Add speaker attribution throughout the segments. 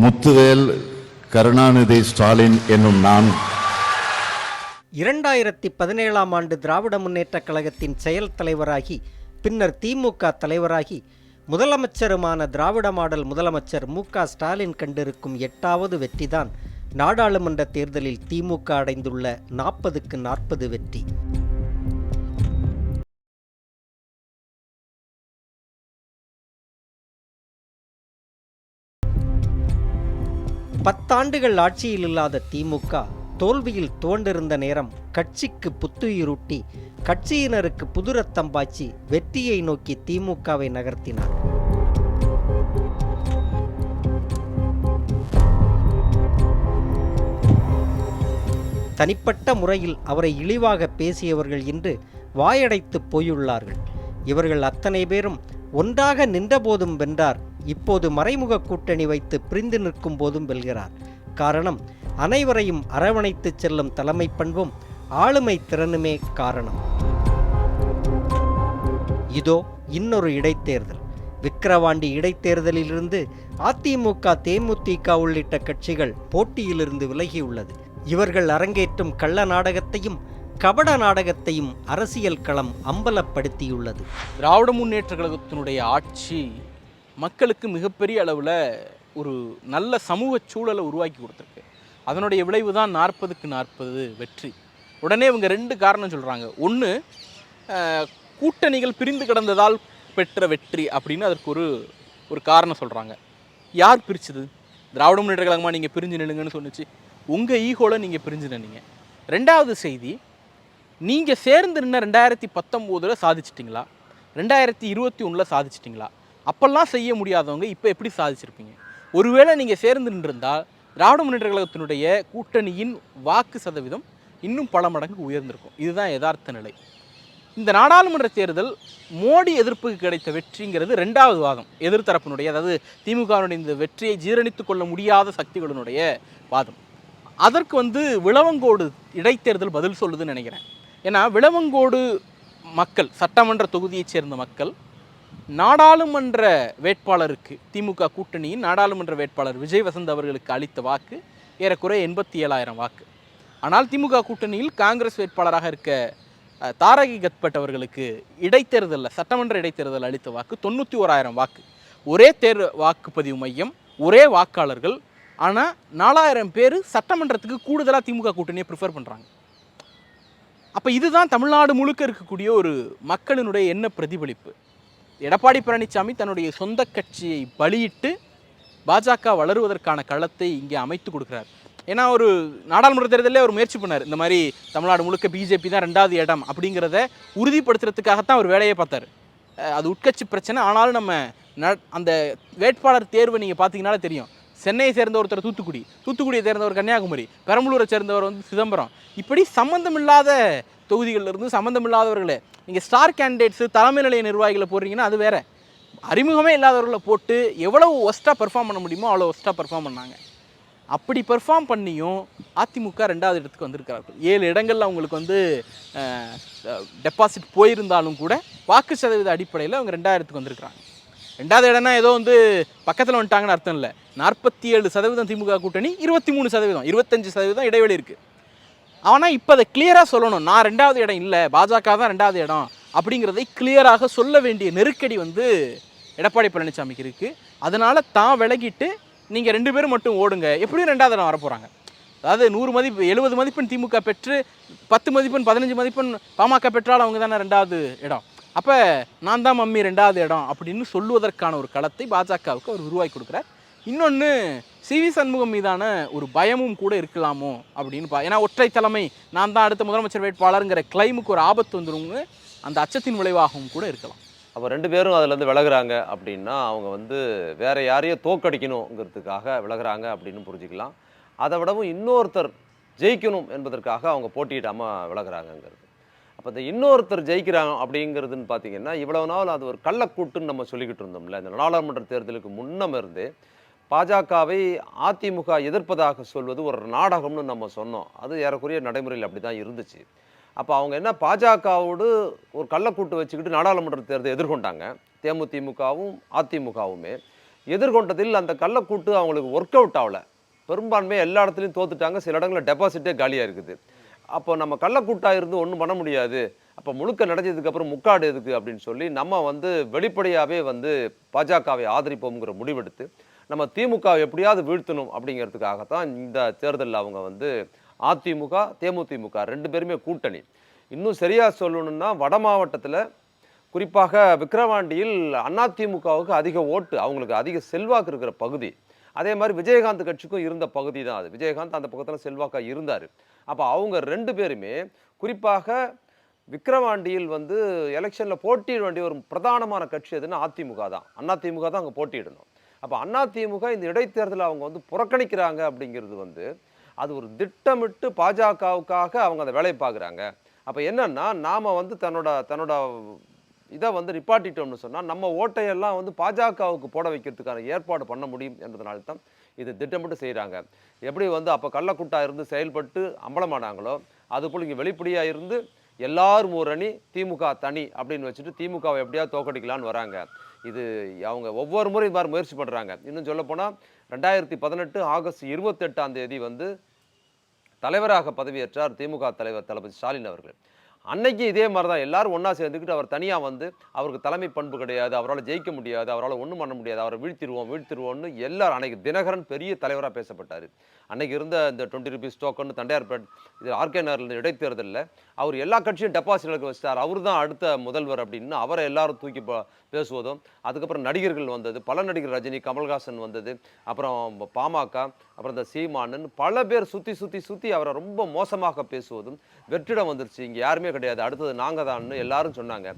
Speaker 1: முத்துவேல் கருணாநிதி ஸ்டாலின் என்னும் நான்.
Speaker 2: இரண்டாயிரத்தி பதினேழாம் ஆண்டு திராவிட முன்னேற்றக் கழகத்தின் செயல் தலைவராகி பின்னர் திமுக தலைவராகி முதலமைச்சருமான திராவிட மாடல் முதலமைச்சர் மு க ஸ்டாலின் கண்டிருக்கும் எட்டாவது வெற்றிதான் நாடாளுமன்ற தேர்தலில் திமுக அடைந்துள்ள நாற்பதுக்கு நாற்பது வெற்றி. பத்தாண்டுகள் ஆட்சியில் இல்லாத திமுக தோல்வியில் துவண்டிருந்த நேரம் கட்சிக்கு புத்துயிரூட்டி கட்சியினருக்கு புது ரத்தம் பாய்ச்சி வெற்றியை நோக்கி திமுகவை நகர்த்தினார். தனிப்பட்ட முறையில் அவரை இழிவாக பேசியவர்கள் இன்று வாயடைத்து போயுள்ளார்கள். இவர்கள் அத்தனை பேரும் ஒன்றாக நின்றபோதும் வென்றார் இப்போது மறைமுக கூட்டணி வைத்து பிரிந்து நிற்கும் போதும் வெல்கிறார். காரணம் அனைவரையும் அரவணைத்து செல்லும் தலைமை பண்பும் ஆளுமை திறனுமே காரணம். இதோ இன்னொரு இடைத்தேர்தல். விக்கிரவாண்டி இடைத்தேர்தலிலிருந்து அதிமுக தேமுதிக உள்ளிட்ட கட்சிகள் போட்டியிலிருந்து விலகியுள்ளது. இவர்கள் அரங்கேற்றும் கள்ள நாடகத்தையும் கபட நாடகத்தையும் அரசியல் களம் அம்பலப்படுத்தியுள்ளது.
Speaker 3: திராவிட முன்னேற்ற கழகத்தினுடைய ஆட்சி மக்களுக்கு மிகப்பெரிய அளவில் ஒரு நல்ல சமூக சூழலை உருவாக்கி கொடுத்துருக்கு. அதனுடைய விளைவு தான் நாற்பதுக்கு நாற்பது வெற்றி. உடனே இவங்க ரெண்டு காரணம் சொல்கிறாங்க ஒன்று கூட்டணிகள் பிரிந்து கிடந்ததால் பெற்ற வெற்றி அப்படின்னு அதற்கு ஒரு ஒரு காரணம் சொல்கிறாங்க யார் பிரிச்சது? திராவிட முன்னேற்ற கழகமாக நீங்கள் பிரிஞ்சு நில்லுங்கன்னு சொன்னுச்சு. உங்கள் ஈகோவில் நீங்கள் பிரிஞ்சு நின்னீங்க. ரெண்டாவது செய்தி நீங்கள் சேர்ந்து நின்ன ரெண்டாயிரத்தி பத்தொம்போதில் சாதிச்சிட்டிங்களா? ரெண்டாயிரத்தி இருபத்தி ஒன்றில் சாதிச்சிட்டிங்களா? அப்போல்லாம் செய்ய முடியாதவங்க இப்போ எப்படி சாதிச்சிருப்பீங்க? ஒருவேளை நீங்கள் சேர்ந்து நின்றிருந்தால் திராவிட முன்னேற்ற கழகத்தினுடைய கூட்டணியின் வாக்கு சதவீதம் இன்னும் பல மடங்கு உயர்ந்திருக்கும். இதுதான் யதார்த்த நிலை. இந்த நாடாளுமன்ற தேர்தல் மோடி எதிர்ப்புக்கு கிடைத்த வெற்றிங்கிறது ரெண்டாவது வாதம். எதிர்த்தரப்பினுடைய அதாவது திமுகவினுடைய இந்த வெற்றியை ஜீரணித்து கொள்ள முடியாத சக்திகளினுடைய வாதம். அதற்கு வந்து விளவங்கோடு இடைத்தேர்தல் பதில் சொல்லுதுன்னு நினைக்கிறேன். ஏன்னா விளவங்கோடு மக்கள் சட்டமன்ற தொகுதியைச் சேர்ந்த மக்கள் நாடாளுமன்ற வேட்பாளருக்கு திமுக கூட்டணியின் நாடாளுமன்ற வேட்பாளர் விஜய் வசந்த் அவர்களுக்கு அளித்த வாக்கு ஏறக்குறைய எண்பத்தி ஏழாயிரம் வாக்கு. ஆனால் திமுக கூட்டணியில் காங்கிரஸ் வேட்பாளராக இருக்க தாரகி கத்பட் அவர்களுக்கு இடைத்தேர்தலில் சட்டமன்ற இடைத்தேர்தல் அளித்த வாக்கு தொண்ணூற்றி ஓராயிரம் வாக்கு. ஒரே தேர் வாக்குப்பதிவு மையம் ஒரே வாக்காளர்கள் ஆனால் நாலாயிரம் பேர் சட்டமன்றத்துக்கு கூடுதலாக திமுக கூட்டணியை ப்ரிஃபர் பண்ணுறாங்க அப்போ இதுதான் தமிழ்நாடு முழுக்க இருக்கக்கூடிய ஒரு மக்களினுடைய என்ன பிரதிபலிப்பு. எடப்பாடி பழனிசாமி தன்னுடைய சொந்த கட்சியை பலியிட்டு பாஜக வளருவதற்கான களத்தை இங்கே அமைத்து கொடுக்குறார். ஏன்னா ஒரு நாடாளுமன்ற தேர்தலில் அவர் முயற்சி பண்ணார். இந்த மாதிரி தமிழ்நாடு முழுக்க பிஜேபி தான் ரெண்டாவது இடம் அப்படிங்கிறத உறுதிப்படுத்துறதுக்காகத்தான் அவர் வேலையை பார்த்தார். அது உட்கட்சி பிரச்சனை. ஆனாலும் நம்ம அந்த வேட்பாளர் தேர்வை நீங்கள் பார்த்தீங்கனாலே தெரியும். சென்னையை சேர்ந்த ஒருத்தர் தூத்துக்குடி தூத்துக்குடியை சேர்ந்தவர் கன்னியாகுமரி பெரம்பலூரை சேர்ந்தவர் வந்து சிதம்பரம். இப்படி சம்மந்தமில்லாத தொகுதிகளில் இருந்து சம்மந்தமில்லாதவர்களே நீங்கள் ஸ்டார் கேண்டிடேட்ஸு தலைமை நிலைய நிர்வாகிகளை போடுறீங்கன்னா அது வேறு. அறிமுகமே இல்லாதவர்களை போட்டு எவ்வளவு ஒஸ்ட்டாக பெர்ஃபார்ம் பண்ண முடியுமோ அவ்வளோ ஒஸ்ட்டாக பெர்ஃபார்ம் பண்ணாங்க. அப்படி பெர்ஃபார்ம் பண்ணியும் அதிமுக ரெண்டாவது இடத்துக்கு வந்திருக்கிறார்கள். ஏழு இடங்களில் அவங்களுக்கு வந்து டெபாசிட் போயிருந்தாலும் கூட வாக்கு சதவீத அடிப்படையில் அவங்க ரெண்டாயிரத்துக்கு வந்திருக்கிறாங்க. ரெண்டாவது இடம்னா ஏதோ வந்து பக்கத்தில் வந்துட்டாங்கன்னு அர்த்தம் இல்லை. நாற்பத்தி ஏழு சதவீதம் திமுக கூட்டணி இருபத்தி மூணு சதவீதம் இருபத்தஞ்சு சதவீதம் இடைவெளி இருக்குது ஆனால் இப்போ அதை கிளியராக சொல்லணும். நான் ரெண்டாவது இடம் இல்லை பாஜக தான் ரெண்டாவது இடம் அப்படிங்கிறதை கிளியராக சொல்ல வேண்டிய நெருக்கடி வந்து எடப்பாடி பழனிசாமிக்கு இருக்குது அதனால் தான் விலகிட்டு நீங்கள் ரெண்டு பேரும் மட்டும் ஓடுங்க. எப்படியும் ரெண்டாவது இடம் வரப்போகிறாங்க அதாவது நூறு மதிப்பு எழுபது மதிப்பெண் திமுக பெற்று பத்து மதிப்பெண் பதினஞ்சு மதிப்பெண் பாமக பெற்றால் அவங்க தானே ரெண்டாவது இடம். அப்போ நான் தான் மம்மி ரெண்டாவது இடம் அப்படின்னு சொல்லுவதற்கான ஒரு களத்தை பாஜகவுக்கு அவர் உருவாக்கி கொடுக்குறார். இன்னொன்று சி வி சண்முகம் மீதான ஒரு பயமும் கூட இருக்கலாமோ அப்படின்னு பா ஏன்னா ஒற்றை தலைமை நான் தான் அடுத்த முதலமைச்சர் வேட்பாளருங்கிற கிளைமுக்கு ஒரு ஆபத்து வந்துருங்க அந்த அச்சத்தின் விளைவாகவும் கூட இருக்கலாம்.
Speaker 4: அப்போ ரெண்டு பேரும் அதுலேருந்து விலகுறாங்க அப்படின்னா அவங்க வந்து வேற யாரையோ தோக்கடிக்கணுங்கிறதுக்காக விலகுறாங்க அப்படின்னு புரிஞ்சுக்கலாம். அதை விடவும் இன்னொருத்தர் ஜெயிக்கணும் என்பதற்காக அவங்க போட்டியிடாமல் விலகுறாங்கங்கிறது. அப்போ இந்த இன்னொருத்தர் ஜெயிக்கிறாங்க அப்படிங்கிறதுன்னு பார்த்தீங்கன்னா இவ்வளவு நாள் அது ஒரு கள்ளக்கூட்டுன்னு நம்ம சொல்லிக்கிட்டு இருந்தோம்ல இந்த நாடாளுமன்ற தேர்தலுக்கு முன்னம் இருந்து பாஜகவை அதிமுக எதிர்ப்பதாக சொல்வது ஒரு நாடகம்னு நம்ம சொன்னோம். அது ஏறக்குறைய நடைமுறையில் அப்படி தான் இருந்துச்சு. அப்போ அவங்க என்ன பாஜகவோடு ஒரு கள்ளக்கூட்டு வச்சுக்கிட்டு நாடாளுமன்ற தேர்தலை எதிர்கொண்டாங்க. தேமுதிமுகவும் அதிமுகவுமே. எதிர்கொண்டதில் அந்த கள்ளக்கூட்டு அவங்களுக்கு ஒர்க் அவுட் ஆகல. பெரும்பான்மை எல்லா இடத்துலையும் தோத்துட்டாங்க. சில இடங்களில் டெபாசிட்டே காலியாக இருக்குது. அப்போ நம்ம கள்ளக்கூட்டாக இருந்து ஒன்றும் பண்ண முடியாது. அப்போ முழுக்க நடந்ததுக்கு முக்காடு எதுக்கு அப்படின்னு சொல்லி நம்ம வந்து வெளிப்படையாகவே வந்து பாஜகவை ஆதரிப்போம்ங்கிற முடிவெடுத்து நம்ம திமுக எப்படியாவது வீழ்த்தணும் அப்படிங்கிறதுக்காகத்தான் இந்த தேர்தலில் அவங்க வந்து அதிமுக தேமுதிமுக ரெண்டு பேருமே கூட்டணி. இன்னும் சரியாக சொல்லணும்னா வட மாவட்டத்தில் குறிப்பாக விக்கிரவாண்டியில் அதிமுகவுக்கு அதிக ஓட்டு அவங்களுக்கு அதிக செல்வாக்கு இருக்கிற பகுதி. அதே மாதிரி விஜயகாந்த் கட்சிக்கும் இருந்த பகுதி தான் அது. விஜயகாந்த் அந்த பக்கத்தில் செல்வாக்காக இருந்தார். அப்போ அவங்க ரெண்டு பேருமே குறிப்பாக விக்கிரவாண்டியில் வந்து எலெக்ஷனில் போட்டியிட வேண்டிய ஒரு பிரதானமான கட்சி எதுன்னா அதிமுக தான். அதிமுக தான் அங்கே போட்டியிடணும். அப்போ அதிமுக இந்த இடைத்தேர்தலை அவங்க வந்து புறக்கணிக்கிறாங்க அப்படிங்கிறது வந்து அது ஒரு திட்டமிட்டு பாஜகவுக்காக அவங்க அந்த வேலையை பார்க்குறாங்க. அப்போ என்னென்னா நாம் வந்து தன்னோட தன்னோட இதை வந்து நிப்பாட்டிட்டோம்னு சொன்னால் நம்ம ஓட்டையெல்லாம் வந்து பாஜகவுக்கு போட வைக்கிறதுக்கான ஏற்பாடு பண்ண முடியும் என்பதனால தான் இது திட்டமிட்டு செய்கிறாங்க எப்படி வந்து அப்போ கள்ளக்குட்டா இருந்து செயல்பட்டு அம்பலமானாங்களோ அதுபோல் இங்கே வெளிப்படையாக இருந்து எல்லாரும் ஒரு அணி திமுக தனி அப்படின்னு வச்சுட்டு திமுகவை எப்படியாவது தோக்கடிக்கலான்னு வராங்க. இது அவங்க ஒவ்வொரு முறை இது மாதிரி முயற்சி பண்ணுறாங்க இன்னும் சொல்லப்போனால் ரெண்டாயிரத்தி பதினெட்டு ஆகஸ்ட் இருபத்தெட்டாம் தேதி வந்து தலைவராக பதவியேற்றார் திமுக தலைவர் தளபதி ஸ்டாலின் அவர்கள். அன்னைக்கு இதே மாதிரி தான் எல்லாரும் ஒன்றா சேர்ந்துக்கிட்டு அவர் தனியாக வந்து அவருக்கு தலைமை பண்பு கிடையாது அவரால் ஜெயிக்க முடியாது அவரால் ஒன்றும் பண்ண முடியாது அவரை வீழ்த்திடுவோம் வீழ்த்திடுவோம்னு எல்லாரும் அன்னைக்கு தினகரன் பெரிய தலைவராக பேசப்பட்டார். அன்றைக்கி இருந்த இந்த டுவெண்ட்டி ருபீஸ் டோக்கன் தண்டையார்பேட் இது ஆர்கே நகரில் இடைத்தேர்தலில் அவர் எல்லா கட்சியும் டெபாசிட்களுக்கு வச்சிட்டார். அவர் தான் அடுத்த முதல்வர் அப்படின்னு அவரை எல்லாரும் தூக்கி பேசுவதும் அதுக்கப்புறம் நடிகர்கள் வந்தது பல நடிகர் ரஜினி கமல்ஹாசன் வந்தது அப்புறம் பாமக அப்புறம் இந்த சீமானன் பல பேர் சுற்றி சுற்றி சுற்றி அவரை ரொம்ப மோசமாக பேசுவதும் வெற்றிடம் வந்துருச்சு. இங்கே யாருமே கிடையாது. அடுத்தது நாங்கள் தான்னு எல்லாரும் சொன்னாங்க.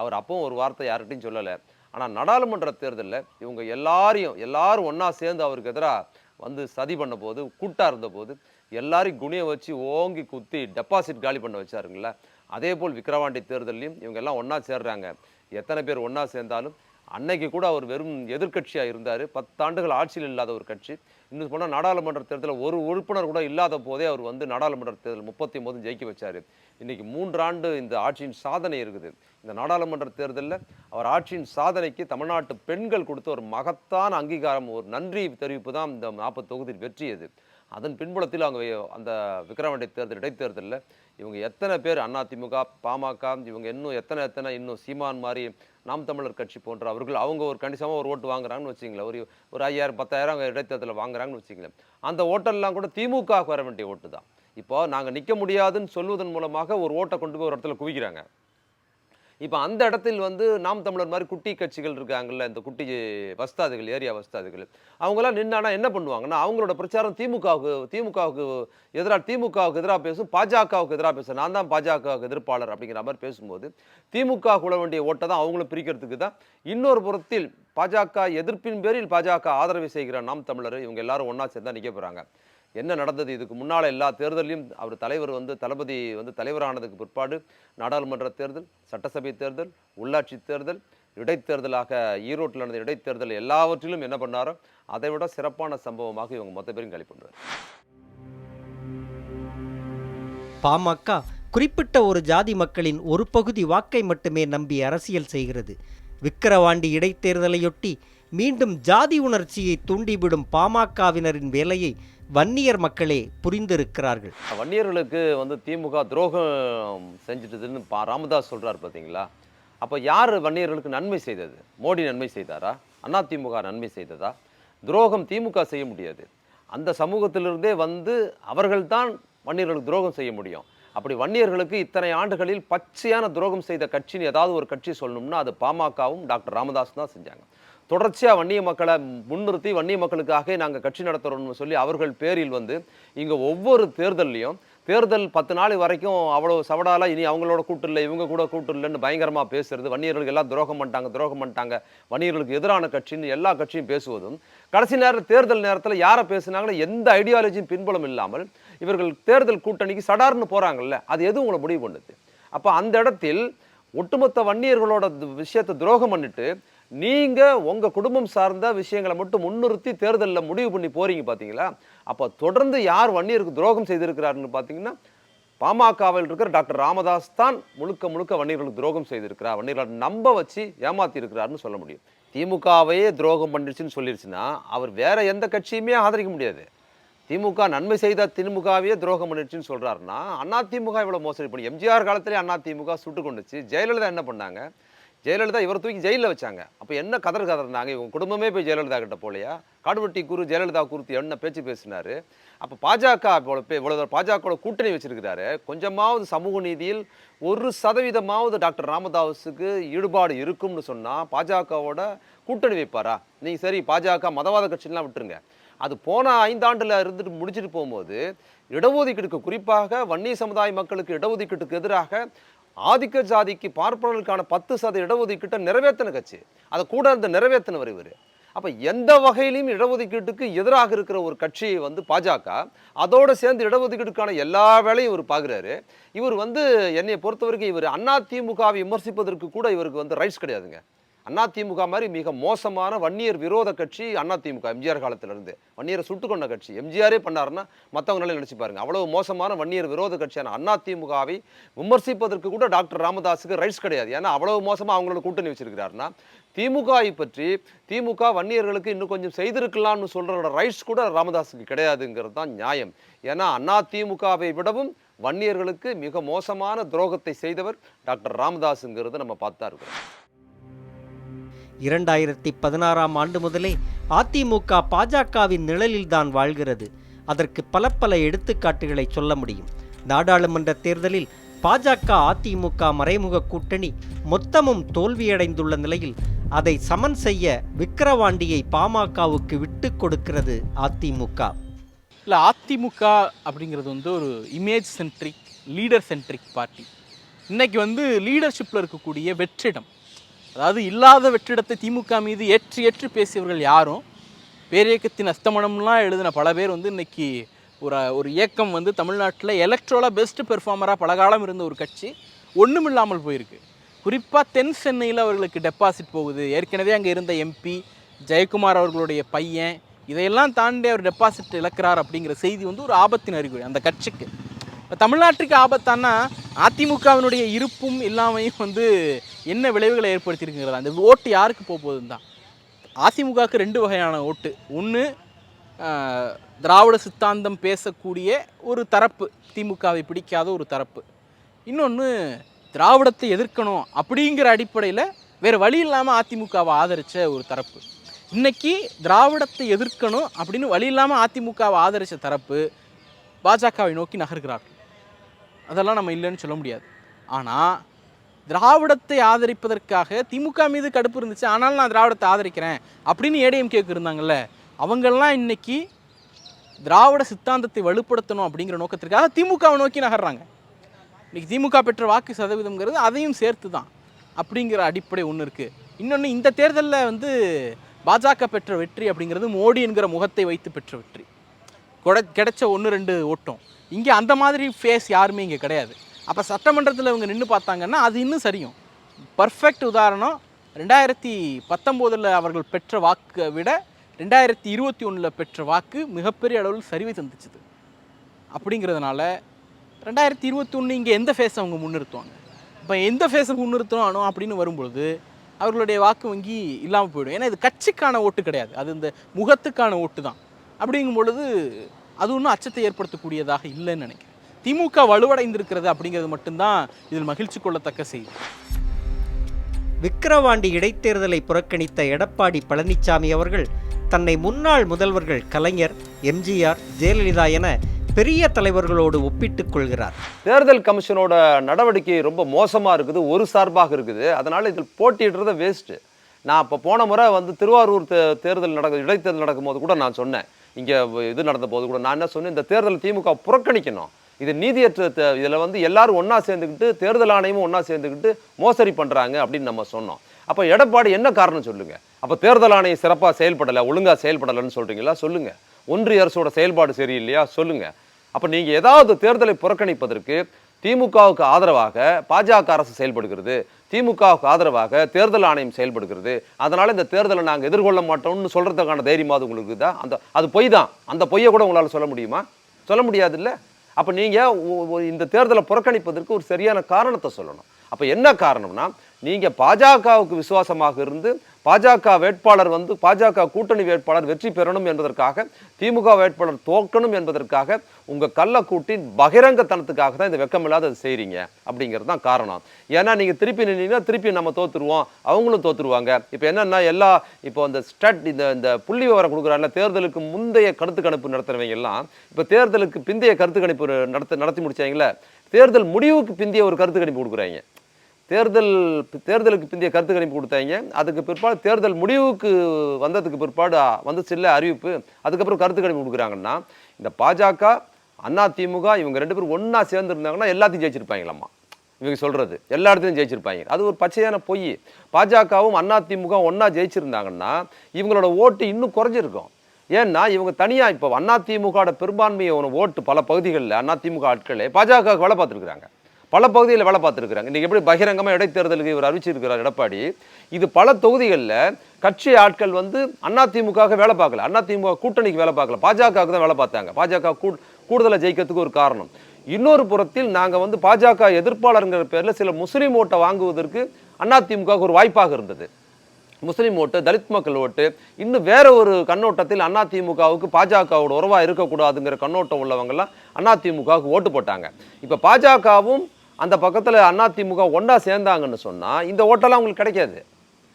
Speaker 4: அவர் அப்பவும் ஒரு வார்த்தை யார்கிட்டையும் சொல்லலை. ஆனால் நாடாளுமன்ற தேர்தலில் இவங்க எல்லாரையும் எல்லாரும் ஒன்றா சேர்ந்து அவருக்கு எதிராக வந்து சதி பண்ண போது கூட்டாக இருந்த போது எல்லாரையும் குணியை வச்சு ஓங்கி குத்தி டெபாசிட் காலி பண்ண வச்சாருங்கள. அதே போல் விக்கிரவாண்டி தேர்தலையும் இவங்க எல்லாம் ஒன்றா சேர்றாங்க. எத்தனை பேர் ஒன்றா சேர்ந்தாலும் அன்னைக்கு கூட அவர் வெறும் எதிர்க்கட்சியாக இருந்தார். பத்தாண்டுகள் ஆட்சியில் இல்லாத ஒரு கட்சி. இன்னும் போனால் நாடாளுமன்ற தேர்தலில் ஒரு உறுப்பினர் கூட இல்லாத போதே அவர் வந்து நாடாளுமன்ற தேர்தல் முப்பத்தி ஒன்பதும் ஜெயிக்க வச்சார். இன்றைக்கி மூன்றாண்டு இந்த ஆட்சியின் சாதனை இருக்குது. இந்த நாடாளுமன்ற தேர்தலில் அவர் ஆட்சியின் சாதனைக்கு தமிழ்நாட்டு பெண்கள் கொடுத்த ஒரு மகத்தான அங்கீகாரம் ஒரு நன்றி தெரிவிப்பு தான் இந்த நாற்பது தொகுதியில் வெற்றியது அதன் பின்புலத்தில் அவங்க அந்த விக்ரவாண்டி தேர்தல் இடைத்தேர்தலில் இவங்க எத்தனை பேர் அதிமுக பாமக இவங்க இன்னும் எத்தனை எத்தனை இன்னும் சீமான் மாதிரி நாம் தமிழர் கட்சி போன்ற அவர்கள் அவங்க ஒரு கணிசமாக ஒரு ஓட்டு வாங்குறாங்கன்னு வச்சுங்களேன் ஒரு ஒரு ஐயாயிரம் பத்தாயிரம் அவங்க இடைத்தேர்தலில் வாங்குறாங்கன்னு வச்சுங்களேன் அந்த ஓட்டெல்லாம் கூட திமுக வர வேண்டிய ஓட்டு தான் இப்போ நாங்கள் நிற்க முடியாதுன்னு சொல்வதன் மூலமாக ஒரு ஓட்டை கொண்டு போய் ஒரு இடத்துல குவிக்கிறாங்க. இப்போ அந்த இடத்தில் வந்து நாம் தமிழர் மாதிரி குட்டி கட்சிகள் இருக்காங்கல்ல இந்த குட்டி வஸ்தாதுகள் ஏரியா வஸ்தாதுகள் அவங்களாம் நின்னானா என்ன பண்ணுவாங்கன்னா அவங்களோட பிரச்சாரம் திமுகவுக்கு திமுகவுக்கு எதிராக திமுகவுக்கு எதிராக பேசும் பாஜகவுக்கு எதிராக பேசும். நான் தான் பாஜகவுக்கு எதிர்ப்பாளர் அப்படிங்கிற மாதிரி பேசும்போது திமுக கூட வேண்டிய ஓட்டை தான் அவங்களும் பிரிக்கிறதுக்கு தான். இன்னொரு புறத்தில் பாஜக எதிர்ப்பின் பேரில் பாஜக ஆதரவு செய்கிற நாம் தமிழர் இவங்க எல்லாரும் ஒன்றா சேர்ந்தா நிற்க போகிறாங்க என்ன நடந்தது? இதுக்கு முன்னால் எல்லா தேர்தலையும் அவர் தலைவர் வந்து தளபதி வந்து தலைவரானதுக்கு பிற்பாடு நாடாளுமன்ற தேர்தல் சட்டசபை தேர்தல் உள்ளாட்சி தேர்தல் இடைத்தேர்தலாக ஈரோட்டில் நடந்த இடைத்தேர்தல் எல்லாவற்றிலும் என்ன பண்ணாரோ அதை விட சிறப்பான சம்பவமாக இவங்க மொத்த பேரும் களி பண்ணுறாரு
Speaker 2: பாமக குறிப்பிட்ட ஒரு ஜாதி மக்களின் ஒரு பகுதி வாக்கை மட்டுமே நம்பி அரசியல் செய்கிறது. விக்கிரவாண்டி இடைத்தேர்தலையொட்டி மீண்டும் ஜாதி உணர்ச்சியை தூண்டிவிடும் பாமகவினரின் வேலையை வன்னியர் மக்களே புரிந்திருக்கிறார்கள்.
Speaker 4: வன்னியர்களுக்கு வந்து திமுக துரோகம் செஞ்சிட்டதுன்னு பா ராமதாஸ் சொல்றாரு பார்த்தீங்களா அப்போ யார் வன்னியர்களுக்கு நன்மை செய்தது? மோடி நன்மை செய்தாரா? அண்ணா திமுக நன்மை செய்ததா? துரோகம் திமுக செய்ய முடியாது. அந்த சமூகத்திலிருந்தே வந்து அவர்கள்தான் வன்னியர்களுக்கு துரோகம் செய்ய முடியும். அப்படி வன்னியர்களுக்கு இத்தனை ஆண்டுகளில் பச்சையான துரோகம் செய்த கட்சின்னு ஏதாவது ஒரு கட்சி சொல்லணும்னா அது பாமகவும் டாக்டர் ராமதாஸ் தான் செஞ்சாங்க. தொடர்ச்சியாக வன்னிய மக்களை முன்னிறுத்தி வன்னிய மக்களுக்காக நாங்கள் கட்சி நடத்துகிறோம்னு சொல்லி அவர்கள் பேரில் வந்து இங்கே ஒவ்வொரு தேர்தல்லையும் தேர்தல் பத்து நாள் வரைக்கும் அவ்வளோ சவடாலாக இனி அவங்களோட கூட்டு இல்லை இவங்க கூட கூட்டு இல்லைன்னு பயங்கரமாக பேசுறது வன்னியர்களுக்கு எல்லாம் துரோகம் பண்ணிட்டாங்க துரோகம் பண்ணிட்டாங்க வன்னியர்களுக்கு எதிரான கட்சின்னு எல்லா கட்சியும் பேசுவதும் கடைசி நேரத்தில் தேர்தல் நேரத்தில் யாரை பேசுனாங்களோ எந்த ஐடியாலஜியும் பின்புலம் இல்லாமல் இவர்கள் தேர்தல் கூட்டணிக்கு சடார்னு போகிறாங்கல்ல அது எதுவும் உங்களை முடிவு பண்ணுது? அப்போ அந்த இடத்தில் ஒட்டுமொத்த வன்னியர்களோட விஷயத்தை துரோகம் பண்ணிட்டு நீங்கள் உங்கள் குடும்பம் சார்ந்த விஷயங்களை மட்டும் முன்னிறுத்தி தேர்தலில் முடிவு பண்ணி போகிறீங்க பார்த்தீங்களா அப்போ தொடர்ந்து யார் வன்னியருக்கு துரோகம் செய்திருக்கிறாருன்னு பார்த்தீங்கன்னா பாமகவில் இருக்கிற டாக்டர் ராமதாஸ் தான் முழுக்க முழுக்க வன்னியர்களுக்கு துரோகம் செய்திருக்கிறார். வன்னியர்களை நம்ப வச்சு ஏமாத்திருக்கிறாருன்னு சொல்ல முடியும். திமுகவையே துரோகம் பண்ணிருச்சுன்னு சொல்லிருச்சுன்னா அவர் வேற எந்த கட்சியுமே ஆதரிக்க முடியாது. திமுக நன்மை செய்த திமுகவையே துரோகம் பண்ணிடுச்சுன்னு சொல்கிறாருன்னா அண்ணா திமுக மோசடி பண்ணி எம்ஜிஆர் காலத்திலே அண்ணா திமுக சுட்டு கொண்டுச்சு. ஜெயலலிதா என்ன பண்ணாங்க? ஜெயலலிதா இவரை தூக்கி ஜெயிலில் வச்சாங்க. அப்போ என்ன கதர் கதர்னாங்க இவங்க குடும்பமே போய் ஜெயலலிதா கிட்ட போலையா காடுவெட்டி குரு ஜெயலலிதா குறித்து என்ன பேச்சு பேசினாரு? அப்போ பாஜக இவ்வளோ பாஜகவோட கூட்டணி வச்சிருக்கிறாரு. கொஞ்சமாவது சமூக நீதியில் ஒரு சதவீதமாவது டாக்டர் ராமதாஸுக்கு ஈடுபாடு இருக்கும்னு சொன்னால் பாஜகவோட கூட்டணி வைப்பாரா? நீங்கள் சரி பாஜக மதவாத கட்சிலாம் விட்டுருங்க. அது போன ஐந்தாண்டில் இருந்துட்டு முடிச்சுட்டு போகும்போது இடஒதுக்கீடுக்கு குறிப்பாக வன்னிய சமுதாய மக்களுக்கு இடஒதுக்கீட்டுக்கு எதிராக ஆதிக்க ஜாதிக்கு பார்ப்பனர்களுக்கான பத்து சத இடஒதுக்கீட்டை நிறைவேற்றின கட்சி. அதை கூட அந்த நிறைவேற்றினவர் இவர். அப்போ எந்த வகையிலையும் இடஒதுக்கீட்டுக்கு எதிராக இருக்கிற ஒரு கட்சியை வந்து பாஜக. அதோட சேர்ந்து இடஒதுக்கீட்டுக்கான எல்லா வேலையும் இவர் பார்க்குறாரு. இவர் வந்து என்னை பொறுத்த வரைக்கும் இவர் அண்ணா திமுகவை விமர்சிப்பதற்கு கூட இவருக்கு வந்து ரைட்ஸ் கிடையாதுங்க. அண்ணா திமுக மாதிரி மிக மோசமான வன்னியர் விரோத கட்சி அண்ணா திமுக எம்ஜிஆர் காலத்திலிருந்து. வன்னியரை சுட்டு கொண்ட கட்சி. எம்ஜிஆரே பண்ணாருன்னா மற்றவங்களால நினச்சி பாருங்க. அவ்வளவு மோசமான வன்னியர் விரோத கட்சியான அண்ணா திமுகவை விமர்சிப்பதற்கு கூட டாக்டர் ராமதாஸுக்கு ரைட்ஸ் கிடையாது. ஏன்னா அவ்வளவு மோசமாக அவங்களோட கூட்டணி வச்சிருக்கிறாருன்னா திமுகவை பற்றி திமுக வன்னியர்களுக்கு இன்னும் கொஞ்சம் செய்திருக்கலாம்னு சொல்ற ரைட்ஸ் கூட ராமதாஸுக்கு கிடையாதுங்கிறது தான் நியாயம். ஏன்னா அண்ணா திமுகவை விடவும் வன்னியர்களுக்கு மிக மோசமான துரோகத்தை செய்தவர் டாக்டர் ராமதாஸுங்கிறத நம்ம பார்த்தா இருக்கிறோம்.
Speaker 2: இரண்டாயிரத்தி பதினாறாம் ஆண்டு முதலே அதிமுக பாஜகவின் நிழலில்தான் வாழ்கிறது. அதற்கு பல பல எடுத்துக்காட்டுகளை சொல்ல முடியும். நாடாளுமன்ற தேர்தலில் பாஜக அதிமுக மறைமுக கூட்டணி மொத்தமும் தோல்வியடைந்துள்ள நிலையில் அதை சமன் செய்ய விக்கிரவாண்டியை பாமகவுக்கு விட்டு கொடுக்கிறது அதிமுக.
Speaker 3: இல்லை அதிமுக அப்படிங்கிறது வந்து ஒரு image centric leader centric party இன்றைக்கி வந்து லீடர்ஷிப்பில் இருக்கக்கூடிய வெற்றிடம் அதாவது இல்லாத வெற்றிடத்தை திமுக மீது ஏற்று ஏற்று பேசியவர்கள் யாரும்? பேரியக்கத்தின் அஸ்தமனம்லாம் எழுதின பல பேர் வந்து இன்னைக்கு ஒரு ஒரு இயக்கம் வந்து தமிழ்நாட்டில் எலக்ட்ரோலாக பெஸ்ட் பெர்ஃபார்மராக பலகாலம் இருந்த ஒரு கட்சி. ஒன்றும் இல்லாமல் போயிருக்கு. குறிப்பாக தென் சென்னையில் அவர்களுக்கு டெபாசிட் போகுது. ஏற்கனவே அங்கே இருந்த எம்பி ஜெயக்குமார் அவர்களுடைய பையன் இதையெல்லாம் தாண்டி அவர் டெபாசிட் இழக்கிறார் அப்படிங்கிற செய்தி வந்து ஒரு ஆபத்தின் அறிகுறி அந்த கட்சிக்கு. இப்போ தமிழ்நாட்டுக்கு ஆபத்தானா அதிமுகவினுடைய இருப்பும் இல்லாமையும் வந்து என்ன விளைவுகளை ஏற்படுத்தியிருக்குங்கிறதா அந்த ஓட்டு யாருக்கு போக போகுதுன்னு தான் அதிமுகவுக்கு ரெண்டு வகையான ஓட்டு. ஒன்று திராவிட சித்தாந்தம் பேசக்கூடிய ஒரு தரப்பு திமுகவை பிடிக்காத ஒரு தரப்பு. இன்னொன்று திராவிடத்தை எதிர்க்கணும் அப்படிங்கிற அடிப்படையில் வேறு வழி இல்லாமல் அதிமுகவை ஆதரித்த ஒரு தரப்பு. இன்னைக்கு திராவிடத்தை எதிர்க்கணும் அப்படின்னு வழி இல்லாமல் அதிமுகவை ஆதரித்த தரப்பு பாஜகவை நோக்கி நகர்கிறார்கள். அதெல்லாம் நம்ம இல்லைன்னு சொல்ல முடியாது. ஆனால் திராவிடத்தை ஆதரிப்பதற்காக திமுக மீது கடுப்பு இருந்துச்சு. ஆனாலும் நான் திராவிடத்தை ஆதரிக்கிறேன் அப்படின்னு ஏடிஎம்கேக்கு இருந்தாங்கல்ல அவங்கெல்லாம் இன்னைக்கு திராவிட சித்தாந்தத்தை வலுப்படுத்தணும் அப்படிங்கிற நோக்கத்திற்காக திமுகவை நோக்கி நகர்றாங்க. இன்றைக்கி திமுக பெற்ற வாக்கு சதவீதம்ங்கிறது அதையும் சேர்த்து தான் அப்படிங்கிற அடிப்படை ஒன்று இருக்குது இன்னொன்று இந்த தேர்தலில் வந்து பாஜக பெற்ற வெற்றி அப்படிங்கிறது மோடி என்கிற முகத்தை வைத்து பெற்ற வெற்றி. கொட கிடைச்ச ஒன்று ரெண்டு ஓட்டம் இங்கே அந்த மாதிரி ஃபேஸ் யாருமே இங்கே கிடையாது. அப்போ சட்டமன்றத்தில் இவங்க நின்று பார்த்தாங்கன்னா அது இன்னும் சரியும். பர்ஃபெக்ட் உதாரணம் ரெண்டாயிரத்தி பத்தொம்போதில் அவர்கள் பெற்ற வாக்கை விட ரெண்டாயிரத்தி இருபத்தி ஒன்றில் பெற்ற வாக்கு மிகப்பெரிய அளவில் சரிவை தந்துச்சுது. அப்படிங்கிறதுனால ரெண்டாயிரத்தி இருபத்தி ஒன்று இங்கே எந்த ஃபேஸை அவங்க முன்னிறுத்துவாங்க? இப்போ எந்த ஃபேஸை முன்னிறுத்தணும் அப்படின்னு வரும்பொழுது அவர்களுடைய வாக்கு வங்கி இல்லாமல் போயிடும். ஏன்னா இது கட்சிக்கான ஓட்டு கிடையாது. அது இந்த முகத்துக்கான ஓட்டு தான். அப்படிங்கும் பொழுது அது ஒன்றும் அச்சத்தை ஏற்படுத்தக்கூடியதாக இல்லைன்னு நினைக்கிறேன். திமுக வலுவடைந்திருக்கிறது அப்படிங்கிறது மட்டும்தான் இதில் மகிழ்ச்சி கொள்ளத்தக்க செய்தி.
Speaker 2: விக்கிரவாண்டி இடைத்தேர்தலை புறக்கணித்த எடப்பாடி பழனிசாமி அவர்கள் தன்னை முன்னாள் முதல்வர்கள் கலைஞர் எம்ஜிஆர் ஜெயலலிதா என பெரிய தலைவர்களோடு ஒப்பிட்டுக் கொள்கிறார்.
Speaker 4: தேர்தல் கமிஷனோட நடவடிக்கை ரொம்ப மோசமாக இருக்குது ஒரு சார்பாக இருக்குது. அதனால் இதில் போட்டியிடுறத வேஸ்ட்டு நான் இப்போ போன முறை வந்து திருவாரூர் தே தேர்தல் நடக்க இடைத்தேர்தல் நடக்கும்போது கூட நான் சொன்னேன். இங்கே இது நடந்த போது கூட நான் என்ன சொன்னேன் இந்த தேர்தல் திமுக புறக்கணிக்கணும். இது நீதியற்ற இதில் வந்து எல்லாரும் ஒன்றா சேர்ந்துக்கிட்டு தேர்தல் ஆணையமும் ஒன்றா சேர்ந்துக்கிட்டு மோசடி பண்ணுறாங்க அப்படின்னு நம்ம சொன்னோம். அப்போ எடப்பாடி என்ன காரணம் சொல்லுங்கள் அப்போ தேர்தல் ஆணையம் சிறப்பாக செயல்படலை ஒழுங்காக செயல்படலைன்னு சொல்றீங்களா? சொல்லுங்கள் ஒன்றிய அரசோட செயல்பாடு சரியில்லையா? சொல்லுங்க. அப்போ நீங்கள் ஏதாவது தேர்தலை புறக்கணிப்பதற்கு திமுகவுக்கு ஆதரவாக பாஜக அரசு செயல்படுகிறது. திமுகவுக்கு ஆதரவாக தேர்தல் ஆணையம் செயல்படுகிறது. அதனால் இந்த தேர்தலை நாங்கள் எதிர்கொள்ள மாட்டோம்னு சொல்கிறதுக்கான தைரியமாவது உங்களுக்கு தான் அந்த அது பொய் தான். அந்த பொய்யை கூட உங்களால் சொல்ல முடியுமா? சொல்ல முடியாதுல்ல? அப்போ நீங்கள் இந்த தேர்தலை புறக்கணிப்பதற்கு ஒரு சரியான காரணத்தை சொல்லணும். அப்போ என்ன காரணம்னா நீங்கள் பாஜகவுக்கு விசுவாசமாக இருந்து பாஜக வேட்பாளர் வந்து பாஜக கூட்டணி வேட்பாளர் வெற்றி பெறணும் என்பதற்காக திமுக வேட்பாளர் தோற்கணும் என்பதற்காக உங்கள் கள்ளக்கூட்டின் பகிரங்கத்தனத்துக்காக தான் இந்த வெக்கமில்லாத செய்கிறீங்க அப்படிங்கிறது தான் காரணம். ஏன்னா நீங்கள் திருப்பி நின்னீங்கன்னா திருப்பி நம்ம தோற்றுருவோம் அவங்களும் தோற்றுருவாங்க இப்போ என்னென்னா எல்லா இப்போ இந்த ஸ்டட் இந்த இந்த புள்ளி விவரம் கொடுக்குறாங்கல்ல தேர்தலுக்கு முந்தைய கருத்து கணிப்பு நடத்துறவங்க எல்லாம் இப்போ தேர்தலுக்கு பிந்தைய கருத்து கணிப்பு நடத்த நடத்தி முடிச்சாங்களே தேர்தல் முடிவுக்கு பிந்தைய ஒரு கருத்து கணிப்பு கொடுக்குறாங்க. தேர்தல் தேர்தலுக்கு பிந்தைய கருத்து கணிப்பு கொடுத்தாங்க. அதுக்கு பிற்பாடு தேர்தல் முடிவுக்கு வந்ததுக்கு பிற்பாடு வந்துச்சு இல்லை அறிவிப்பு அதுக்கப்புறம் கருத்து கணிப்பு கொடுக்குறாங்கன்னா இந்த பாஜக அண்ணா திமுக இவங்க ரெண்டு பேரும் ஒன்றா சேர்ந்துருந்தாங்கன்னா எல்லாத்தையும் ஜெயிச்சிருப்பாங்களாம்மா. இவங்க சொல்கிறது எல்லா இடத்துலையும் ஜெயிச்சிருப்பாங்க. அது ஒரு பச்சையான பொய். பாஜகவும் அண்ணா திமுக ஒன்றா ஜெயிச்சிருந்தாங்கன்னா இவங்களோட ஓட்டு இன்னும் குறைஞ்சிருக்கும். ஏன்னா இவங்க தனியாக இப்போ அண்ணா திமுகவோட பெரும்பான்மையை ஓட்டு பல பகுதிகளில் அண்ணா திமுக ஆட்களே பாஜக வேலை பார்த்துருக்குறாங்க. பல பகுதிகளில் வேலை பார்த்துருக்குறாங்க. இன்றைக்கி எப்படி பகிரங்கமாக இடைத்தேர்தலுக்கு இவர் அறிவிச்சிருக்கிறார் எடப்பாடி? இது பல தொகுதிகளில் கட்சி ஆட்கள் வந்து அண்ணா வேலை பார்க்கல. அண்ணா திமுக கூட்டணிக்கு வேலை பார்க்கல. பாஜகவுக்கு தான் வேலை பார்த்தாங்க. பாஜக கூ கூடுதலாக ஜெயிக்கிறதுக்கு ஒரு காரணம். இன்னொரு புறத்தில் நாங்கள் வந்து பாஜக எதிர்ப்பாளருங்கிற பேரில் சில முஸ்லீம் ஓட்டை வாங்குவதற்கு அண்ணா ஒரு வாய்ப்பாக இருந்தது. முஸ்லீம் ஓட்டு தலித் மக்கள் ஓட்டு இன்னும் வேற ஒரு கண்ணோட்டத்தில் அதிமுகவுக்கு பாஜகவோட உறவாக இருக்கக்கூடாதுங்கிற கண்ணோட்டம் உள்ளவங்கெல்லாம் அதிமுகவுக்கு ஓட்டு போட்டாங்க. இப்போ பாஜகவும் அந்த பக்கத்தில் அதிமுக ஒன்றா சேர்ந்தாங்கன்னு சொன்னால் இந்த ஓட்டெல்லாம் அவங்களுக்கு கிடைக்காது.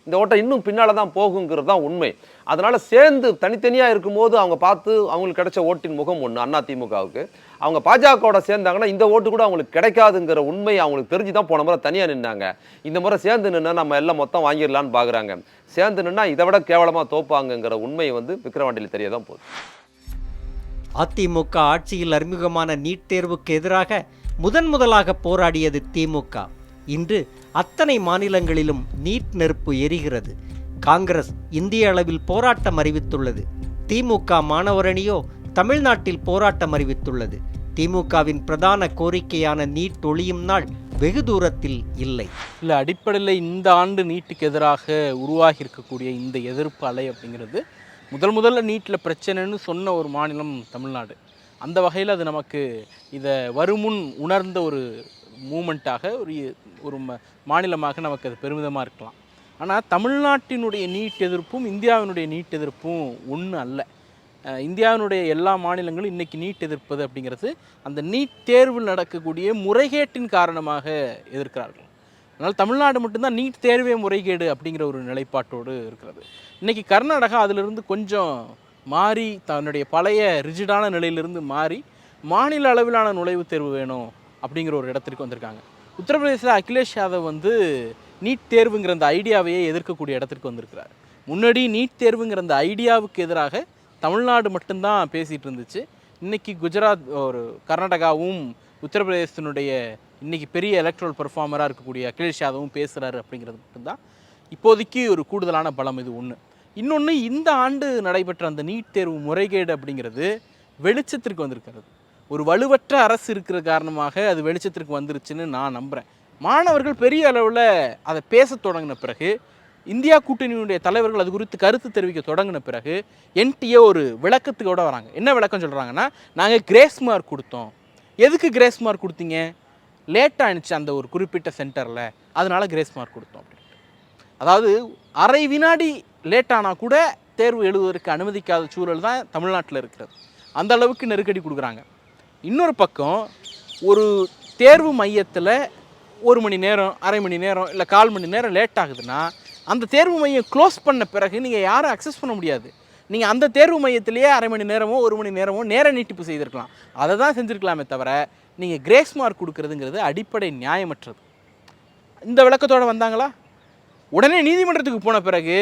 Speaker 4: இந்த ஓட்டம் இன்னும் பின்னால் தான் போகுங்கிறது தான் உண்மை. அதனால் சேர்ந்து தனித்தனியாக இருக்கும்போது அவங்க பார்த்து அவங்களுக்கு கிடைச்ச ஓட்டின் முகம் ஒன்று அண்ணா திமுகவுக்கு அவங்க பாஜகவோட சேர்ந்தாங்கன்னா இந்த ஓட்டு கூட அவங்களுக்கு கிடைக்காதுங்கிற உண்மை அவங்களுக்கு தெரிஞ்சு தான் போன முறை தனியாக நின்னாங்க. இந்த முறை சேர்ந்து நின்னா நம்ம எல்லாம் மொத்தம் வாங்கிடலான்னு பார்க்குறாங்க சேர்ந்து நின்னா இதை விட கேவலமாக தோப்பாங்கங்கிற உண்மை வந்து விக்ரவாண்டியில் தெரிய தான் போகுது.
Speaker 2: அதிமுக ஆட்சியில் அறிமுகமான நீட் தேர்வுக்கு எதிராக முதன் முதலாக போராடியது திமுக. இன்று அத்தனை மாநிலங்களிலும் நீட் நெருப்பு எரிகிறது. காங்கிரஸ் இந்திய அளவில் போராட்டம் அறிவித்துள்ளது. திமுக மாணவரணியோ தமிழ்நாட்டில் போராட்டம் அறிவித்துள்ளது. திமுகவின் பிரதான கோரிக்கையான நீட் ஒளியும் நாள் வெகு தூரத்தில் இல்லை.
Speaker 3: இல்லை அடிப்படையில் இந்த ஆண்டு நீட்டுக்கு எதிராக உருவாகி இருக்கக்கூடிய இந்த எதிர்ப்பு அலை அப்படிங்கிறது முதல் முதல்ல நீட்டில் பிரச்சனைன்னு சொன்ன ஒரு மாநிலம் தமிழ்நாடு. அந்த வகையில் அது நமக்கு இதை வருமுன் உணர்ந்த ஒரு மூமெண்ட்டாக ஒரு ஒரு மாநிலமாக நமக்கு அது பெருமிதமாக இருக்கலாம். ஆனால் தமிழ்நாட்டினுடைய நீட் எதிர்ப்பும் இந்தியாவினுடைய நீட் எதிர்ப்பும் ஒன்று அல்ல. இந்தியாவினுடைய எல்லா மாநிலங்களும் இன்றைக்கி நீட் எதிர்ப்பது அப்படிங்கிறது அந்த நீட் தேர்வில் நடக்கக்கூடிய முறைகேட்டின் காரணமாக எதிர்க்கிறார்கள். அதனால் தமிழ்நாடு மட்டும்தான் நீட் தேர்வே முறைகேடு அப்படிங்கிற ஒரு நிலைப்பாட்டோடு இருக்கிறது. இன்றைக்கி கர்நாடகா அதிலிருந்து கொஞ்சம் மாறி தன்னுடைய பழைய ரிஜிடான நிலையிலிருந்து மாறி மாநில அளவிலான நுழைவுத் தேர்வு வேணும் அப்படிங்கிற ஒரு இடத்திற்கு வந்திருக்காங்க. உத்தரப்பிரதேசத்தில் அகிலேஷ் யாதவ் வந்து நீட் தேர்வுங்கிற அந்த ஐடியாவையே எதிர்க்கக்கூடிய இடத்திற்கு வந்திருக்கிறார். முன்னாடி நீட் தேர்வுங்கிற அந்த ஐடியாவுக்கு எதிராக தமிழ்நாடு மட்டும்தான் பேசிகிட்டு இருந்துச்சு. இன்றைக்கி குஜராத் ஒரு கர்நாடகாவும் உத்தரப்பிரதேசத்தினுடைய இன்றைக்கி பெரிய எலக்ட்ரல் பெர்ஃபார்மராக இருக்கக்கூடிய அகிலேஷ் யாதவும் பேசுகிறாரு அப்படிங்கிறது மட்டும்தான். இப்போதைக்கு ஒரு கூடுதலான பலம் இது ஒன்று இன்னொன்று இந்த ஆண்டு நடைபெற்ற அந்த நீட் தேர்வு முறைகேடு அப்படிங்கிறது வெளிச்சத்திற்கு வந்திருக்கிறது. ஒரு வலுவற்ற அரசு இருக்கிற காரணமாக அது வெளிச்சத்திற்கு வந்துருச்சுன்னு நான் நம்புகிறேன் மாணவர்கள் பெரிய அளவில் அதை பேசத் தொடங்கின பிறகு இந்தியா கூட்டணியினுடைய தலைவர்கள் அது குறித்து கருத்து தெரிவிக்க தொடங்கின பிறகு என்டிஏ ஒரு விளக்கத்துக்கோட வராங்க. என்ன விளக்கம் சொல்கிறாங்கன்னா நாங்கள் கிரேஸ் மார்க் கொடுத்தோம். எதுக்கு கிரேஸ் மார்க் கொடுத்தீங்க? லேட்டாக ஆனிச்சு அந்த ஒரு குறிப்பிட்ட சென்டரில் அதனால் கிரேஸ் மார்க் கொடுத்தோம் அப்படின்ட்டு. அதாவது அரை வினாடி லேட் ஆனால் கூட தேர்வு எழுதுவதற்கு அனுமதிக்காத சூழல் தான் தமிழ்நாட்டில் இருக்கிறது. அந்த அளவுக்கு நெருக்கடி கொடுக்குறாங்க. இன்னொரு பக்கம் ஒரு தேர்வு மையத்தில் ஒரு மணி நேரம் அரை மணி நேரம் இல்லை கால் மணி நேரம் லேட் ஆகுதுன்னா அந்த தேர்வு மையம் க்ளோஸ் பண்ண பிறகு நீங்கள் யாரும் அக்சஸ் பண்ண முடியாது. நீங்கள் அந்த தேர்வு மையத்திலேயே அரை மணி நேரமோ ஒரு மணி நேரமோ நேர நீட்டிப்பு செய்திருக்கலாம். அதை தான் செஞ்சுருக்கலாமே தவிர நீங்கள் கிரேஸ் மார்க் கொடுக்குறதுங்கிறது அடிப்படை நியாயமற்றது. இந்த விளக்கத்தோடு வந்தாங்களா? உடனே நீதிமன்றத்துக்கு போன பிறகு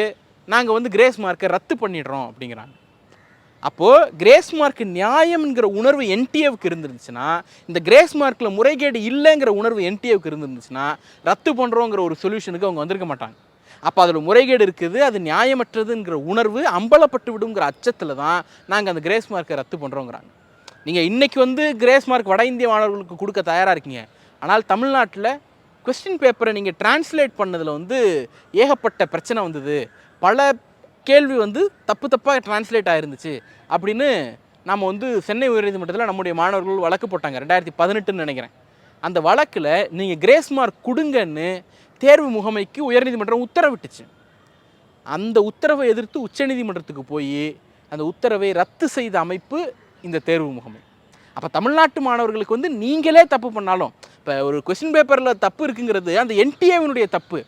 Speaker 3: நாங்கள் வந்து கிரேஸ் மார்க்கை ரத்து பண்ணிடுறோம் அப்படிங்கிறாங்க. அப்போது கிரேஸ் மார்க் நியாயம்ங்கிற உணர்வு என்டிஏவுக்கு இருந்துருந்துச்சுன்னா இந்த கிரேஸ் மார்க்கில் முறைகேடு இல்லைங்கிற உணர்வு என்டிஏவுக்கு இருந்துருந்துச்சுன்னா ரத்து பண்ணுறோங்கிற ஒரு சொல்யூஷனுக்கு அவங்க வந்திருக்க மாட்டாங்க. அப்போ அதில் முறைகேடு இருக்குது அது நியாயமற்றதுங்கிற உணர்வு அம்பலப்பட்டு விடுங்கிற அச்சத்தில் தான் நாங்கள் அந்த கிரேஸ் மார்க்கை ரத்து பண்ணுறோங்கிறாங்க நீங்கள் இன்றைக்கி வந்து கிரேஸ் மார்க் வட இந்திய மாணவர்களுக்கு கொடுக்க தயாராக இருக்கீங்க. ஆனால் தமிழ்நாட்டில் கொஸ்டின் பேப்பரை நீங்கள் டிரான்ஸ்லேட் பண்ணதில் வந்து ஏகப்பட்ட பிரச்சனை வந்தது. பல கேள்வி வந்து தப்பு தப்பாக டிரான்ஸ்லேட் ஆயிருந்துச்சு. அப்படின்னு நம்ம வந்து சென்னை உயர்நீதிமன்றத்தில் நம்முடைய மாணவர்கள் வழக்கு போட்டாங்க ரெண்டாயிரத்தி பதினெட்டுன்னு நினைக்கிறேன். அந்த வழக்கில் நீங்கள் கிரேஸ் மார்க் கொடுங்கன்னு தேர்வு முகமைக்கு உயர்நீதிமன்றம் உத்தரவிட்டுச்சு. அந்த உத்தரவை எதிர்த்து உச்சநீதிமன்றத்துக்கு போய் அந்த உத்தரவை ரத்து செய்த அமைப்பு இந்த தேர்வு முகமை. அப்போ தமிழ்நாட்டு மாணவர்களுக்கு வந்து நீங்களே தப்பு பண்ணாலும் இப்போ ஒரு கொஸ்டின் பேப்பரில் தப்பு இருக்குங்கிறது அந்த என்டிஏவினுடைய தப்பு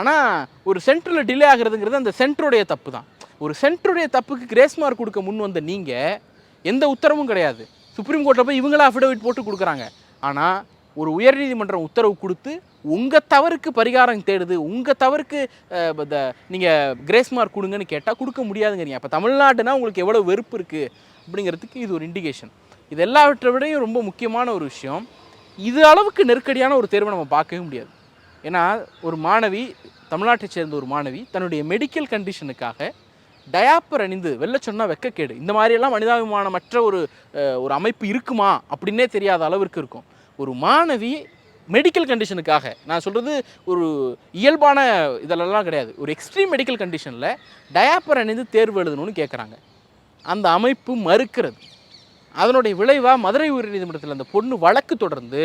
Speaker 3: ஆனால் ஒரு சென்டரில் டிலே ஆகுறதுங்கிறது அந்த சென்டருடைய தப்பு தான் ஒரு சென்டருடைய தப்புக்கு கிரேஸ் மார்க் கொடுக்க முன் வந்த நீங்கள் எந்த உத்தரவும் கிடையாது. சுப்ரீம் கோர்ட்டில் போய் இவங்களா அஃபிடவிட் போட்டு கொடுக்குறாங்க. ஆனால் ஒரு உயர்நீதிமன்றம் உத்தரவு கொடுத்து உங்கள் தவறுக்கு பரிகாரம் தேடுது உங்கள் தவறுக்கு நீங்கள் கிரேஸ் மார்க் கொடுங்கன்னு கேட்டால் கொடுக்க முடியாதுங்கிறீங்க. அப்போ தமிழ்நாடுனா உங்களுக்கு எவ்வளோ வெறுப்பு இருக்குது அப்படிங்கிறதுக்கு இது ஒரு இண்டிகேஷன் இது எல்லாவற்றை விடையும் ரொம்ப முக்கியமான ஒரு விஷயம். இது அளவுக்கு நெருக்கடியான ஒரு தேர்வை நம்ம பார்க்கவே முடியாது. ஏன்னா ஒரு மாணவி தமிழ்நாட்டைச் சேர்ந்த ஒரு மாணவி தன்னுடைய மெடிக்கல் கண்டிஷனுக்காக டயாப்பர் அணிந்து வெள்ள சொன்னால் வெக்கக்கேடு. இந்த மாதிரியெல்லாம் மனிதாபிமானமற்ற ஒரு ஒரு அமைப்பு இருக்குமா? அப்படின்னே தெரியாத அளவிற்கு இருக்கும். ஒரு மாணவி மெடிக்கல் கண்டிஷனுக்காக நான் சொல்கிறது ஒரு இயல்பான இதெல்லாம் கிடையாது. ஒரு எக்ஸ்ட்ரீம் மெடிக்கல் கண்டிஷனில் டயாப்பர் அணிந்து தேர்வு எழுதணும்னு கேட்குறாங்க அந்த அமைப்பு மறுக்கிறது. அதனுடைய விளைவாக மதுரை உயர்நீதிமன்றத்தில் அந்த பொண்ணு வழக்கு தொடர்ந்து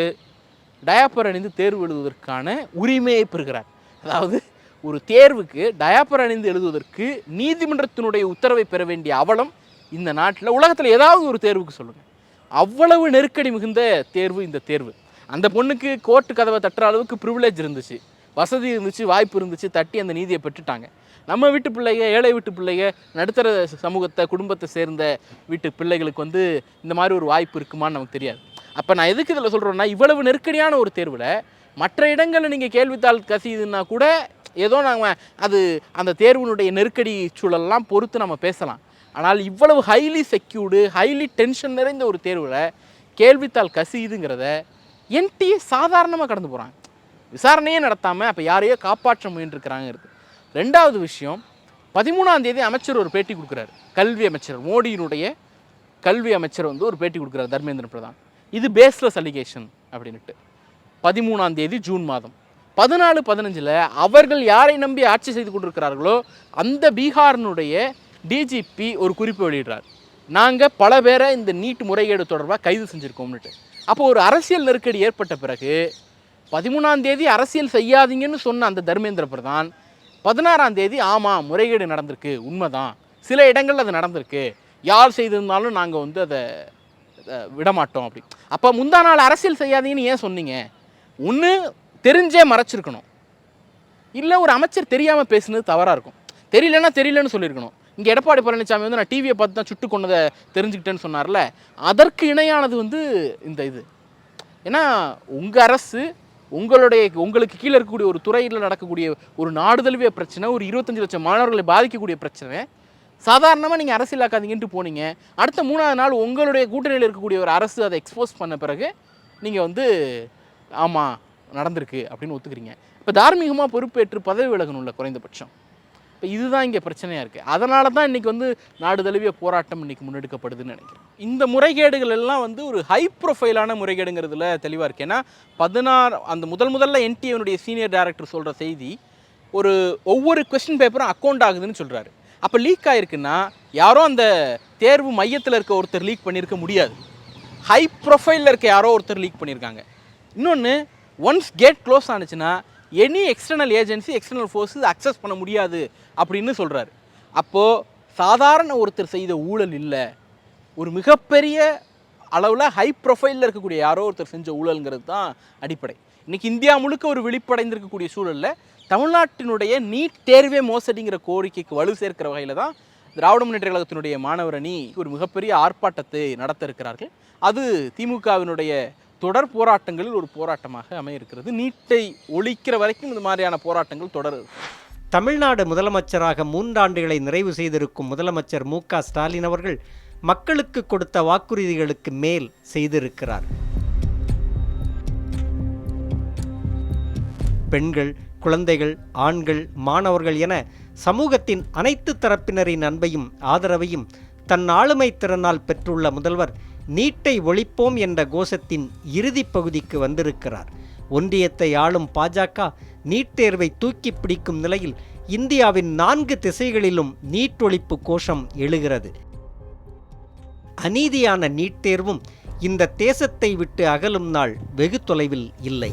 Speaker 3: டயாப்பர் அணிந்து தேர்வு எழுதுவதற்கான உரிமையை பெறுகிறார். அதாவது ஒரு தேர்வுக்கு டயாப்பர் அணிந்து எழுதுவதற்கு நீதிமன்றத்தினுடைய உத்தரவை பெற வேண்டிய அவலம் இந்த நாட்டில் உலகத்தில் ஏதாவது ஒரு தேர்வுக்கு சொல்லுங்கள் அவ்வளவு நெருக்கடி மிகுந்த தேர்வு இந்த தேர்வு. அந்த பொண்ணுக்கு கோர்ட்டு கதவை தட்டுற அளவுக்கு ப்ரிவிலேஜ் இருந்துச்சு. வசதி இருந்துச்சு வாய்ப்பு இருந்துச்சு தட்டி அந்த நீதியை பெற்றுட்டாங்க. நம்ம வீட்டு பிள்ளைங்க ஏழை வீட்டு பிள்ளைங்க நடுத்தர சமூகத்தை குடும்பத்தை சேர்ந்த வீட்டு பிள்ளைகளுக்கு வந்து இந்த மாதிரி ஒரு வாய்ப்பு இருக்குமான்னு நமக்கு தெரியாது. அப்போ நான் எதுக்கு இதில் சொல்கிறேன்னா இவ்வளவு நெருக்கடியான ஒரு தேர்வில் மற்ற இடங்களில் நீங்கள் கேள்வித்தாள் கசியுதுன்னா கூட ஏதோ நாங்கள் அது அந்த தேர்வினுடைய நெருக்கடி சூழலெல்லாம் பொறுத்து நம்ம பேசலாம். ஆனால் இவ்வளவு ஹைலி செக்யூர்டு ஹைலி டென்ஷன் நிறைந்த ஒரு தேர்வில் கேள்வித்தாள் கசியுதுங்கிறத என்டிஏ சாதாரணமாக கடந்து போகிறாங்க விசாரணையே நடத்தாமல் அப்போ யாரையோ காப்பாற்ற முயன்றிருக்கிறாங்கிறது. ரெண்டாவது விஷயம் பதிமூணாம் தேதி அமைச்சர் ஒரு பேட்டி கொடுக்குறாரு. கல்வி அமைச்சர் மோடியினுடைய கல்வி அமைச்சர் வந்து ஒரு பேட்டி கொடுக்குறாரு தர்மேந்திர பிரதான். இது பேஸ்லெஸ் அலிகேஷன் அப்படின்ட்டு பதிமூணாம் தேதி ஜூன் மாதம். பதினாலு பதினஞ்சில் அவர்கள் யாரை நம்பி ஆட்சி செய்து கொண்டிருக்கிறார்களோ அந்த பீகாரினுடைய டிஜிபி ஒரு குறிப்பு வெளியிடுறார். நாங்கள் பல பேரை இந்த நீட் முறைகேடு தொடர்பாக கைது செஞ்சுருக்கோம்னுட்டு. அப்போ ஒரு அரசியல் நெருக்கடி ஏற்பட்ட பிறகு பதிமூணாம் தேதி அரசியல் செய்யாதீங்கன்னு சொன்ன அந்த தர்மேந்திர பிரதான் பதினாறாம் தேதி ஆமாம் முறைகேடு நடந்திருக்கு உண்மைதான். சில இடங்களில் அது நடந்திருக்கு. யார் செய்திருந்தாலும் நாங்கள் வந்து அதை விடமாட்டோம் அப்படி. அப்போ முந்தா நாள் அரசியல் செய்யாதீங்கன்னு ஏன் சொன்னீங்க? ஒன்று தெரிஞ்சே மறைச்சிருக்கணும். இல்லை ஒரு அமைச்சர் தெரியாமல் பேசுனது தவறாக இருக்கும். தெரியலன்னா தெரியலன்னு சொல்லியிருக்கணும். இங்கே எடப்பாடி பழனிசாமி வந்து நான் டிவியை பார்த்து தான் சுட்டு கொண்டதை தெரிஞ்சுக்கிட்டேன்னு சொன்னார்ல அதற்கு இணையானது வந்து இந்த இது. ஏன்னா உங்கள் அரசு உங்களுடைய உங்களுக்கு கீழே இருக்கக்கூடிய ஒரு துறையில் நடக்கக்கூடிய ஒரு நாடு தழுவிய பிரச்சனை ஒரு இருபத்தஞ்சு லட்சம் மாணவர்களை பாதிக்கக்கூடிய பிரச்சனை சாதாரணமாக நீங்கள் அரசியலாக்காதீங்கன்ட்டு போனீங்க. அடுத்த மூணாவது நாள் உங்களுடைய கூட்டணியில் இருக்கக்கூடிய ஒரு அரசு அதை எக்ஸ்போஸ் பண்ண பிறகு நீங்கள் வந்து ஆமாம் நடந்திருக்கு அப்படின்னு ஒத்துக்கிறீங்க. இப்போ தார்மீகமாக பொறுப்பேற்று பதவி விலகணும்ல குறைந்தபட்சம். இப்போ இதுதான் இங்கே பிரச்சனையாக இருக்குது அதனால தான் இன்றைக்கி வந்து நாடு தழுவிய போராட்டம் இன்றைக்கி முன்னெடுக்கப்படுதுன்னு நினைக்கிறேன். இந்த முறைகேடுகள் எல்லாம் வந்து ஒரு ஹை ப்ரொஃபைலான முறைகேடுங்கிறதுல தெளிவாக இருக்குது ஏன்னா பதினாறு அந்த முதல் முதல்ல என்டிஏனுடைய சீனியர் டேரக்டர் சொல்கிற செய்தி ஒரு ஒவ்வொரு கொஸ்டின் பேப்பரும் அக்கௌண்ட் ஆகுதுன்னு சொல்கிறாரு அப்போ லீக் ஆகிருக்குன்னா யாரோ அந்த தேர்வு மையத்தில் இருக்க ஒருத்தர் லீக் பண்ணியிருக்க முடியாது. ஹை ப்ரொஃபைலில் இருக்க யாரோ ஒருத்தர் லீக் பண்ணியிருக்காங்க இன்னொன்று once gate close ஆனுச்சுன்னா any external agency external forces access பண்ண முடியாது அப்படின்னு சொல்கிறாரு அப்போது சாதாரண ஒருத்தர் செய்த ஊழல் இல்லை. ஒரு மிகப்பெரிய அளவில் ஹை ப்ரொஃபைலில் இருக்கக்கூடிய யாரோ ஒருத்தர் செஞ்ச ஊழல்ங்கிறது தான் அடிப்படை. இன்றைக்கி இந்தியா முழுக்க ஒரு விழிப்படைந்திருக்கக்கூடிய சூழலில் தமிழ்நாட்டினுடைய நீட் தேர்வே மோசடிங்கிற கோரிக்கைக்கு வலு சேர்க்கிற வகையில் தான் திராவிட முன்னேற்ற கழகத்தினுடைய மாணவர் அணி ஒரு மிகப்பெரிய ஆர்ப்பாட்டத்தை நடத்த இருக்கிறார்கள் அது திமுகவினுடைய தொடர் போராட்டங்களில் ஒரு போராட்டமாக அமைய இருக்கிறது நீட்டை ஒழிக்கிற வரைக்கும் இந்த மாதிரியான போராட்டங்கள் தொடர்.
Speaker 2: தமிழ்நாடு முதலமைச்சராக மூன்றாண்டுகளை நிறைவு செய்திருக்கும் முதலமைச்சர் மு க ஸ்டாலின் அவர்கள் மக்களுக்கு கொடுத்த வாக்குறுதிகளுக்கு மேல் செய்திருக்கிறார். பெண்கள் குழந்தைகள் ஆண்கள் மாணவர்கள் என சமூகத்தின் அனைத்து தரப்பினரின் அன்பையும் ஆதரவையும் தன் ஆளுமை திறனால் பெற்றுள்ள முதல்வர் நீட்டை ஒழிப்போம் என்ற கோஷத்தின் இறுதிப் பகுதிக்கு வந்திருக்கிறார். ஒன்றியத்தை ஆளும் பாஜக நீட் தேர்வை தூக்கி பிடிக்கும் நிலையில் இந்தியாவின் நான்கு திசைகளிலும் நீட் ஒழிப்பு கோஷம் எழுகிறது. அநீதியான நீட் தேர்வும் இந்த தேசத்தை விட்டு அகலும் நாள் வெகு தொலைவில் இல்லை.